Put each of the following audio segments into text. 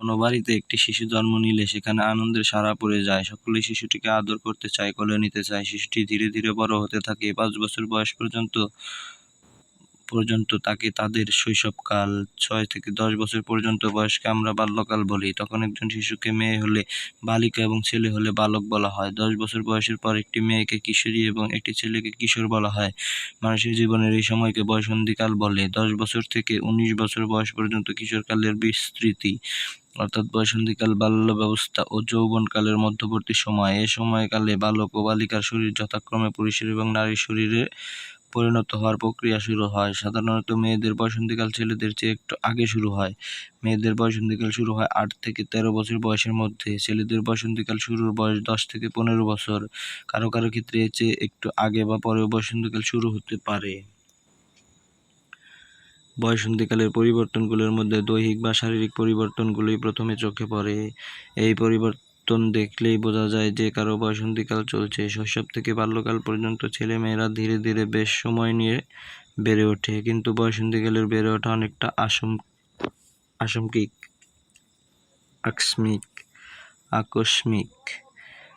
কোনো বাড়িতে একটি শিশু জন্ম নিলে সেখানে আনন্দের সাড়া পড়ে যায়। সকলেই শিশুটিকে আদর করতে চায়, কোলে নিতে চায়। শিশুটি ধীরে ধীরে বড় হতে থাকে। পাঁচ বছর বয়স পর্যন্ত পর্যন্ত তাকে তাদের শৈশবকাল ছয় থেকে দশ বছর পর্যন্ত বয়সকে আমরা বাল্যকাল বলি। তখন একজন শিশুকে মেয়ে হলে বালিকা এবং ছেলে হলে বালক বলা হয়। দশ বছর বয়সের পর একটি মেয়েকে কিশোরী এবং একটি ছেলেকে কিশোর বলা হয়। মানুষের জীবনের এই সময়কে বয়সন্ধিকাল বলে। দশ বছর থেকে উনিশ বছর বয়স পর্যন্ত কিশোরকালের বিস্তৃতি, অর্থাৎ বয়সন্ধিকাল বাল্য ব্যবস্থা ও যৌবনকালের মধ্যবর্তী সময়। এ সময়কালে বালক ও বালিকার শরীর যথাক্রমে পুরুষের এবং নারীর শরীরে পরিণত হওয়ার প্রক্রিয়া শুরু হয়। সাধারণত মেয়েদের বয়সন্ধিকাল ছেলেদের চেয়ে একটু আগে শুরু হয়। মেয়েদের বয়সন্ধিকাল শুরু হয় আট থেকে তেরো বছর বয়সের মধ্যে। ছেলেদের বয়সন্ধিকাল শুরুর বয়স দশ থেকে পনেরো বছর। কারও কারও ক্ষেত্রে এর চেয়ে একটু আগে বা পরেও বয়সন্ধিকাল শুরু হতে পারে। বয়সন্ধিকালের পরিবর্তনগুলোর মধ্যে দৈহিক বা শারীরিক পরিবর্তনগুলোই প্রথমে চোখে পড়ে। এই পরিবর্তন দেখলেই বোঝা যায় যে কারও বয়সন্ধিকাল চলছে। শৈশব থেকে বাল্যকাল পর্যন্ত ছেলে মেয়েরা ধীরে ধীরে বেশ সময় নিয়ে বেড়ে ওঠে, কিন্তু বয়সন্ধিকালের বেড়ে ওঠা অনেকটা আসম আসমকিক আকস্মিক আকস্মিক।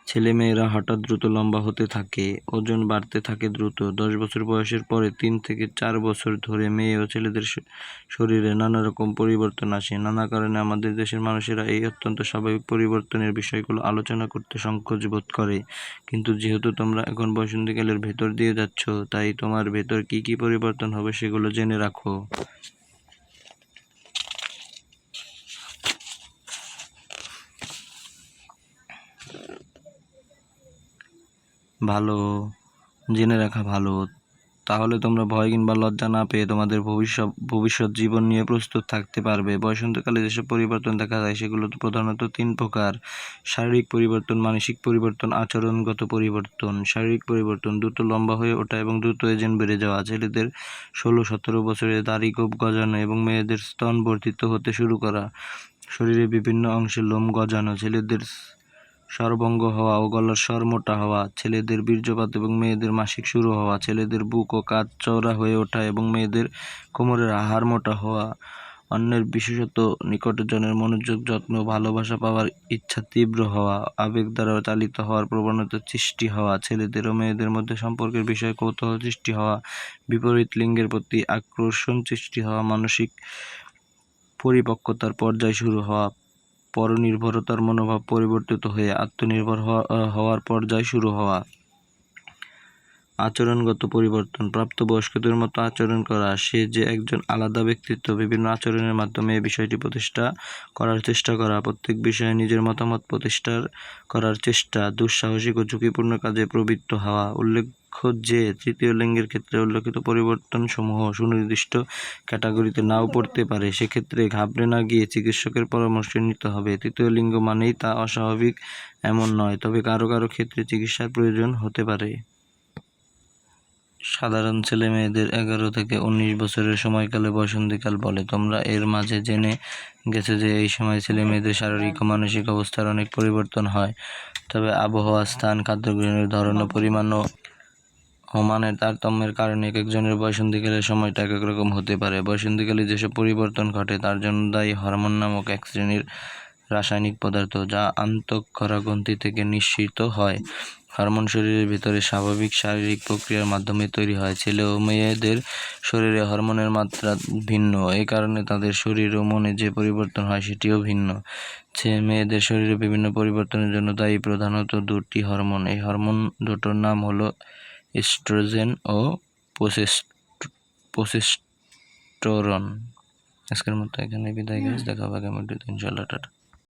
ছেলেমেয়েরা হঠাৎ দ্রুত লম্বা হতে থাকে, ওজন বাড়তে থাকে দ্রুত। দশ বছর বয়সের পরে তিন থেকে চার বছর ধরে মেয়ে ও ছেলেদের শরীরে নানা রকম পরিবর্তন আসে। নানা কারণে আমাদের দেশের মানুষেরা এই অত্যন্ত স্বাভাবিক পরিবর্তনের বিষয়গুলো আলোচনা করতে সংকোচ বোধ করে। কিন্তু যেহেতু তোমরা এখন বসন্তকালের ভেতর দিয়ে যাচ্ছ, তাই তোমার ভেতর কি কি পরিবর্তন হবে সেগুলো জেনে রাখো। ভালো, জেনে রাখা ভালো। তাহলে তোমরা ভয় কিংবা লজ্জা না পেয়ে তোমাদের ভবিষ্যৎ ভবিষ্যৎ জীবন নিয়ে প্রস্তুত থাকতে পারবে। বসন্তকালে যেসব পরিবর্তন দেখা যায়, সেগুলো প্রধানত তিন প্রকার। শারীরিক পরিবর্তন, মানসিক পরিবর্তন, আচরণগত পরিবর্তন। শারীরিক পরিবর্তন দ্রুত লম্বা হয়ে ওঠা এবং দ্রুত এজেন্ট বেড়ে যাওয়া। ছেলেদের ষোলো সতেরো বছরে দাড়ি গোপ গজানো এবং মেয়েদের স্তন বর্ধিত হতে শুরু করা। শরীরের বিভিন্ন অংশে লোম গজানো। ছেলেদের স্বরভঙ্গ হওয়া ও গলার স্বর মোটা হওয়া, ছেলেদের বীর্যপাত এবং মেয়েদের মাসিক শুরু হওয়া, ছেলেদের বুক ও কাঁধ চওড়া হয়ে ওঠা এবং মেয়েদের কোমরের আহার মোটা হওয়া, অন্যের বিশেষত নিকটজনের মনোযোগ, যত্ন ভালোবাসা পাওয়ার ইচ্ছা তীব্র হওয়া, আবেগ দ্বারা চালিত হওয়ার প্রবণতা সৃষ্টি হওয়া, ছেলেদের ও মেয়েদের মধ্যে সম্পর্কের বিষয়ে কৌতূহল সৃষ্টি হওয়া, বিপরীত লিঙ্গের প্রতি আকর্ষণ সৃষ্টি হওয়া, মানসিক পরিপক্কতার পর্যায় শুরু হওয়া পরনির্ভরতার মনোভাব পরিবর্তিত হয়ে আত্মনির্ভর হওয়া- হওয়ার পর্যায় শুরু হওয়া। আচরণগত পরিবর্তন। প্রাপ্তবয়স্কদের মতো আচরণ করা। সে যে একজন আলাদা ব্যক্তিত্ব। বিভিন্ন আচরণের মাধ্যমে এই বিষয়টি প্রতিষ্ঠা করার চেষ্টা করা। প্রত্যেক বিষয়ে নিজের মতামত প্রতিষ্ঠার করার চেষ্টা। দুঃসাহসিক ও ঝুঁকিপূর্ণ কাজে প্রবৃত্ত হওয়া। উল্লেখ্য যে তৃতীয় লিঙ্গের ক্ষেত্রে উল্লেখিত পরিবর্তনসমূহ সুনির্দিষ্ট ক্যাটাগরিতে নাও পড়তে পারে। সেক্ষেত্রে ঘাবড়ে না গিয়ে চিকিৎসকের পরামর্শ নিতে হবে। তৃতীয় লিঙ্গ মানেই তা অস্বাভাবিক, এমন নয়, তবে কারও কারও ক্ষেত্রে চিকিৎসার প্রয়োজন হতে পারে। সাধারণ ছেলে মেয়েদের এগারো থেকে উনিশ বছরের সময়কালে বসন্তীকাল বলে। তোমরা এর মাঝে জেনে গেছে যে এই সময় ছেলে মেয়েদের শারীরিক ও মানসিক অবস্থার অনেক পরিবর্তন হয়, তবে আবহাওয়া, স্থান খাদ্য গ্রহণের ধরন ও মানের তারতম্যের কারণে এক একজনের বসন্তীকালের সময়টা এক এক রকম হতে পারে। বসন্তীকালে যেসব পরিবর্তন ঘটে, তার জন্য দায়ী হরমোন নামক এক শ্রেণির রাসায়নিক পদার্থ যা আন্তঃক্ষরা গ্রন্থি থেকে নিঃসৃত হয়। হরমোন শরীরের ভিতরে স্বাভাবিক শারীরিক প্রক্রিয়ার মাধ্যমে তৈরি হয়। ছেলে ও মেয়েদের শরীরে হরমোনের মাত্রা ভিন্ন। এই কারণে তাদের শরীর ও মনে যে পরিবর্তন হয় সেটিও ভিন্ন। ছেলে মেয়েদের শরীরে বিভিন্ন পরিবর্তনের জন্য দায়ী প্রধানত দুটি হরমোন। এই হরমোন দুটোর নাম হলো এস্ট্রোজেন ও পোসেস্ট পোসেস্টোরন আজকের মতো এখানে বিদায় গাছ দেখা হবে আগামী ভিডিওতে ইনশাআল্লাহ টাটা।